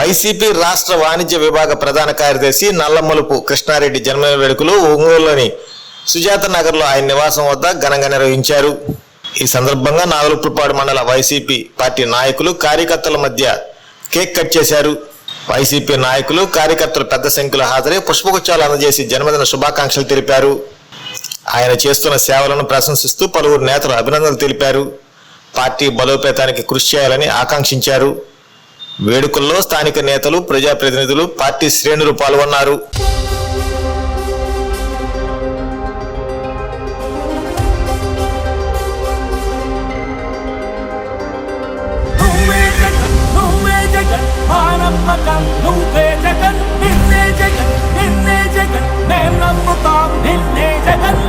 YCP రాష్ట్ర వాణిజ్య విభాగ ప్రధాన కార్యదర్శి నల్లమలుపు కృష్ణారెడ్డి జన్మదిన వేడుకలు ఒంగోలులోని సుజాత నగర్లో ఆయన నివాసం వద్ద ఘనంగా నిర్వహించారు. ఈ సందర్భంగా నాగలుపుపాడు మండల వైసీపీ పార్టీ నాయకులు కార్యకర్తల మధ్య కేక్ కట్ చేశారు. వైసీపీ నాయకులు కార్యకర్తలు పెద్ద సంఖ్యలో హాజరై పుష్పగుచ్చాలు అందజేసి జన్మదిన శుభాకాంక్షలు తెలిపారు. ఆయన చేస్తున్న సేవలను ప్రశంసిస్తూ పలువురు నేతలు అభినందనలు తెలిపారు. పార్టీ బలోపేతానికి కృషి చేయాలని ఆకాంక్షించారు. వేడుకల్లో స్థానిక నేతలు ప్రజాప్రతినిధులు పార్టీ శ్రేణులు పాల్గొన్నారు. జగన్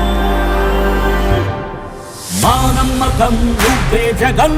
మా నమ్మకం నువ్వే జగన్.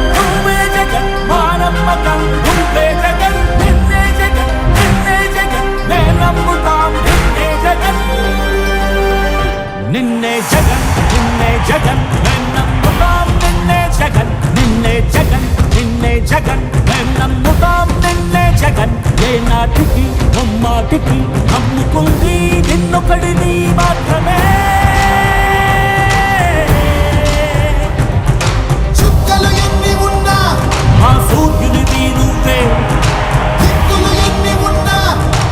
నమ్ముకుంది నిన్నొకడిని మాత్రమే. చుక్కలు ఎన్ని ఉన్నా మా సూర్యునిది నువ్వే దిక్కులు ఎన్ని ఉన్నా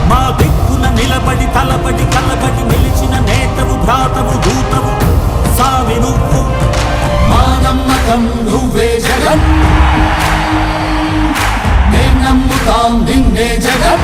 మా దిక్కున నిలబడి తలబడి కలబడి నిలిచిన నేతవు భ్రాతవు దూతవు సామి నువ్వు. మా నమ్మకం నువ్వే జగన్. నమ్ముతాం నిన్నే జగన్.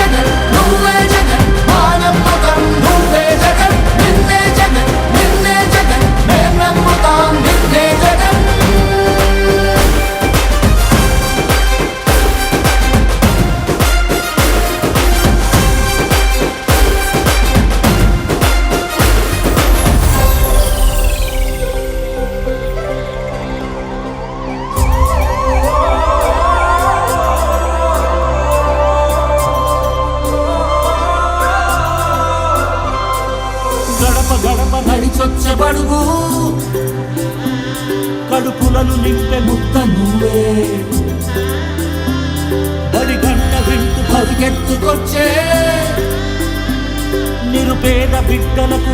గడప కడుపులను నింపే ముక్త నువ్వే బడి గంట వింటూ పరిగెత్తుకొచ్చే నిరుపేద బిడ్డలకు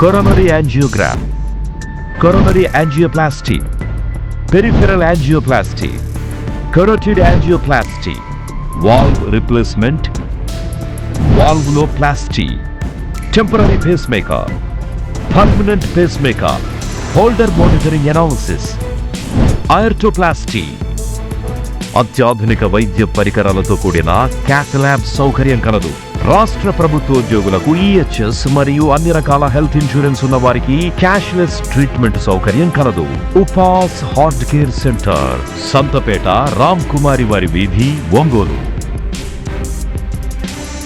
coronary angiogram, coronary angioplasty, peripheral angioplasty, carotid angioplasty, valve replacement, valvuloplasty, temporary pacemaker, permanent pacemaker, holder monitoring analysis, aortoplasty, అత్యాధునిక వైద్య పరికరాలతో కూడిన క్యాథ్ ల్యాబ్ సౌకర్యం కలదు రాష్ట్ర ప్రభుత్వ ఉద్యోగులకు ఈహెచ్ఎస్ మరియు అన్ని రకాల హెల్త్ ఇన్సూరెన్స్ ఉన్న వారికి క్యాష్లెస్ ట్రీట్మెంట్ సౌకర్యం కలదు. ఉపాస్ heart care centre Santhapeta Ram Kumari వారి వీధి ఒంగోలు.